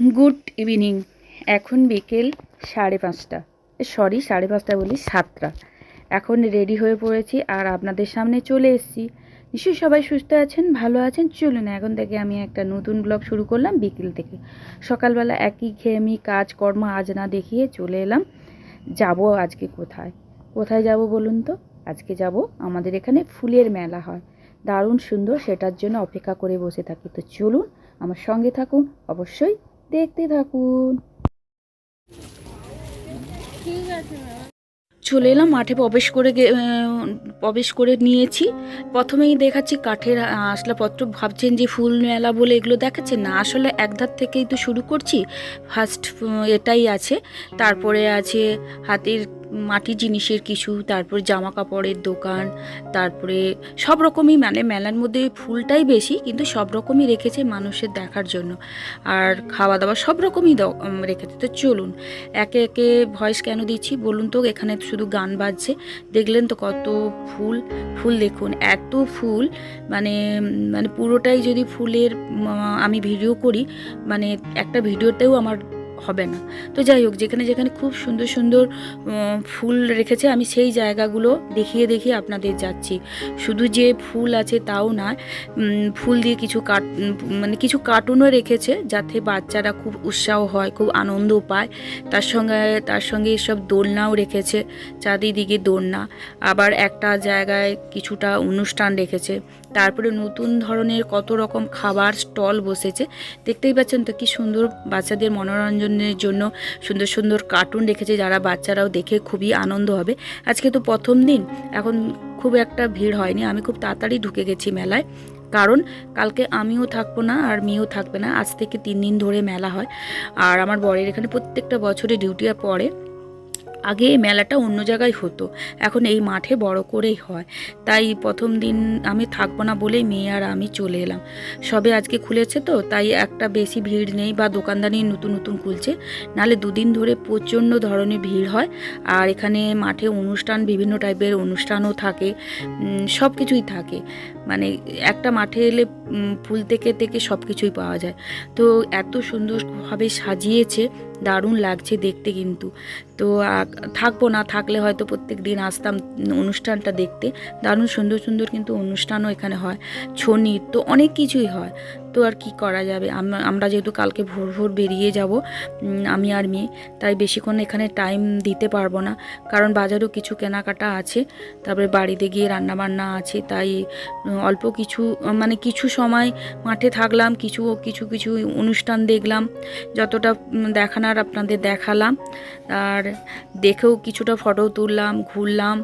Good evening. এখন বিকেল সাড়ে পাঁচটা। সরি, সাড়ে পাঁচটা বলি সাতটা। এখন রেডি হয়ে পড়েছি আর আপনাদের সামনে চলে এসেছি। নিশ্চয়ই সবাই সুস্থ আছেন, ভালো আছেন? চলুন, এখন থেকে আমি একটা নতুন ব্লগ শুরু করলাম বিকেল থেকে। সকালবেলা একই খেয়ে কাজ কর্ম আজ না দেখিয়ে চলে এলাম। যাব আজকে কোথায়? কোথায় যাব বলুন তো? আজকে যাব আমাদের এখানে ফুলের মেলা হয়। দারুণ সুন্দর, সেটার জন্য অপেক্ষা করে বসে থাকি। তো চলুন, আমার সঙ্গে থাকুন। অবশ্যই দেখতে থাকুন। চলে এলাম, মাঠে প্রবেশ করে প্রবেশ করে নিয়েছি। প্রথমেই দেখাচ্ছি কাঠের আসলাপত্র ভাবছেন যে ফুল মেলা বলে এগুলো দেখাচ্ছে না। আসলে একধার থেকেই তো শুরু করছি। ফার্স্ট এটাই আছে। তারপরে আছে হাতের মাটির জিনিসের কিছু, তারপর জামা কাপড়ের দোকান, তারপরে সব রকমই মানে মেলার মধ্যে ফুলটাই বেশি, কিন্তু সব রকমই রেখেছে মানুষের দেখার জন্য। আর খাওয়া দাওয়া সব রকমই রেখেছে। তো চলুন, একে একে ভয়েস কেন দিচ্ছি? বলুন তো, এখানে শুধু গান বাজছে। দেখলেন তো কত ফুল ফুল দেখুন, এত ফুল মানে মানে পুরোটাই যদি ফুলের আমি ভিডিও করি মানে একটা ভিডিওতেও আমার হবে না। তো যাই হোক, যেখানে যেখানে খুব সুন্দর সুন্দর ফুল রেখেছে, আমি সেই জায়গাগুলো দেখিয়ে দেখিয়ে আপনাদের যাচ্ছি। শুধু যে ফুল আছে তাও না ফুল দিয়ে কিছু কাট মানে কিছু কার্টুনও রেখেছে, যাতে বাচ্চারা খুব উৎসাহ হয়, খুব আনন্দ পায়। তার সঙ্গে তার সঙ্গে এসব দোলনাও রেখেছে, চারিদিকে দোলনা। আবার একটা জায়গায় কিছুটা অনুষ্ঠান রেখেছে। তারপরে নতুন ধরনের কত রকম খাবার স্টল বসেছে। দেখতেই পাচ্ছেন তো, কি সুন্দর বাচ্চাদের মনোরঞ্জনের জন্য সুন্দর সুন্দর কার্টুন রেখেছে যারা বাচ্চারাও দেখে খুবই আনন্দ হবে। আজকে তো প্রথম দিন, এখন খুব একটা ভিড় হয়নি, আমি খুব তাড়াতাড়ি ঢুকে গেছি মেলায়। কারণ কালকে আমিও থাকব না আর মেয়েও থাকবে না, আজ থেকে তিন দিন ধরে মেলা হয়। আর আমার বরের এখানে প্রত্যেকটা বছরে ডিউটি পড়ে। আগে এই মেলাটা অন্য জায়গায় হতো। এখন এই মাঠে বড় করেই হয়। তাই প্রথম দিন আমি থাকব না বলেই মেয়ে আর আমি চলে এলাম। সবে আজকে খুলেছে তো, তাই একটা বেশি ভিড় নেই বা দোকানদানি নতুন নতুন খুলছে। নালে দুদিন ধরে প্রচণ্ড ধরনের ভিড় হয় আর এখানে মাঠে অনুষ্ঠান, বিভিন্ন টাইপের অনুষ্ঠানও থাকে। সব কিছুই থাকে। মানে একটা মাঠে এলে ফুল থেকে থেকে সব কিছুই পাওয়া যায়। তো এত সুন্দরভাবে সাজিয়েছে দারুণ লাগছে দেখতে কিন্তু। তো থাকব না, থাকলে হয়তো প্রত্যেক দিন আসতাম অনুষ্ঠানটা দেখতে। দারুণ সুন্দর সুন্দর কিন্তু অনুষ্ঠানও এখানে হয়। ছৌ নৃত্য অনেক কিছুই হয়। তো আর কি করা যাবে? আমরা যেহেতু কালকে ভোর ভোর বেরিয়ে যাব আমি আর মেয়ে, তাই বেশিক্ষণ এখানে টাইম দিতে পারব না। কারণ বাজারেও কিছু কেনাকাটা আছে, তারপরে বাড়িতে গিয়ে রান্না বান্না আছে, তাই অল্প কিছু মানে কিছু সময় মাঠে থাকলাম, কিছু কিছু কিছু অনুষ্ঠান দেখলাম, যতটা দেখানোর আপনাদের দেখালাম। আর দেখেও কিছুটা ফটো তুললাম, ঘুরলাম।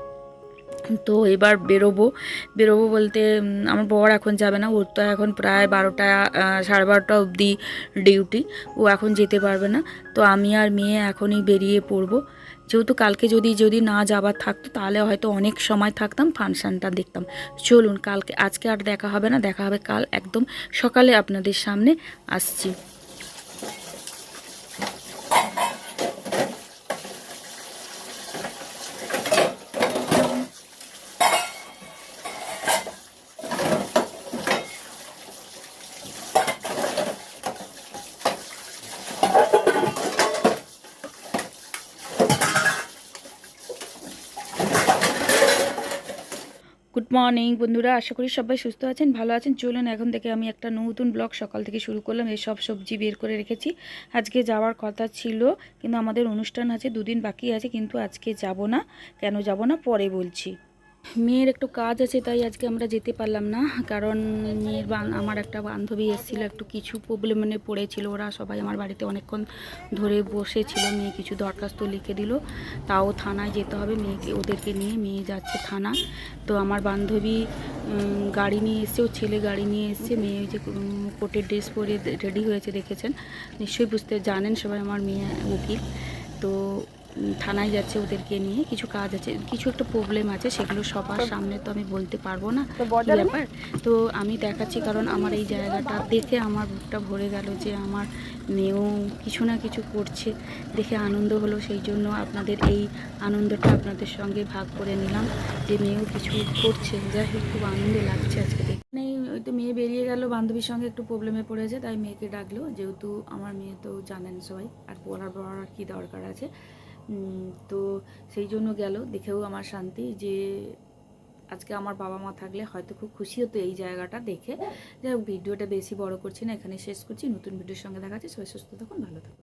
তো এবার বেরোবো। বেরোবো বলতে আমার বর এখন যাবে না। ওর তো এখন প্রায় বারোটা সাড়ে বারোটা অবধি ডিউটি। ও এখন যেতে পারবে না। তো আমি আর মেয়ে এখনই বেরিয়ে পড়ব। যেহেতু কালকে যদি যদি না যাবার থাকতো, তাহলে হয়তো অনেক সময় থাকতাম, ফাংশানটা দেখতাম। চলুন, কালকে, আজকে আর দেখা হবে না। দেখা হবে কাল একদম সকালে আপনাদের সামনে। আসছি। গুড মর্নিং বন্ধুরা। আশা করি সবাই সুস্থ আছেন, ভালো আছেন। চলুন এখন থেকে আমি একটা নতুন ব্লগ সকাল থেকে শুরু করলাম। এই সব সবজি বের করে রেখেছি। আজকে যাওয়ার কথা ছিল, কিন্তু আমাদের অনুষ্ঠান আছে, দুদিন বাকি আছে, কিন্তু আজকে যাব না। কেন যাব না? পরে বলছি। মেয়ের একটু কাজ আছে তাই আজকে আমরা যেতে পারলাম না। কারণ মেয়ের আমার একটা বান্ধবী এসেছিল একটু কিছু প্রবলেম মানে পড়েছিল। ওরা সবাই আমার বাড়িতে অনেকক্ষণ ধরে বসেছিল মেয়ে কিছু দরখাস্ত লিখে দিল। তাও থানায় যেতে হবে মেয়েকে ওদেরকে নিয়ে মেয়ে যাচ্ছে থানা। তো আমার বান্ধবী গাড়ি নিয়ে এসছে ও ছেলে গাড়ি নিয়ে এসছে। মেয়ে যে উম, কোর্টের ড্রেস পরে রেডি হয়েছে দেখেছেন? নিশ্চয়ই বুঝতে জানেন সবাই আমার মেয়ে উকিল। তো থানায় যাচ্ছে ওদেরকে নিয়ে কিছু কাজ আছে কিছু একটা প্রবলেম আছে সেগুলো সবার সামনে তো আমি বলতে পারব না। ব্যাপার? তো আমি দেখাচ্ছি কারণ আমার এই জায়গাটা দেখে আমার বুকটা ভরে গেল যে আমার মেয়েও কিছু না কিছু করছে। দেখে আনন্দ হলো সেই জন্য আপনাদের এই আনন্দটা আপনাদের সঙ্গে ভাগ করে নিলাম যে মেয়েও কিছু করছে। যাই হোক খুব আনন্দ লাগছে আজকে দেখে। এই ওই তো মেয়ে বেরিয়ে গেল বান্ধবীর সঙ্গে একটু প্রবলেমে পড়েছে তাই মেয়েকে ডাকলো। যেহেতু আমার মেয়ে তো জানেন সবাই আর বলার বলার আর কী দরকার আছে। তো সেই জন্য গেল। দেখেও আমার শান্তি যে আজকে আমার বাবা মা থাকলে হয়তো খুব খুশি হতো এই জায়গাটা দেখে। যাই হোক, ভিডিওটা বেশি বড় করছি না এখানে শেষ করছি। নতুন ভিডিওর সঙ্গে দেখাচ্ছি সবাই সুস্থ তখন ভালো থাকুন।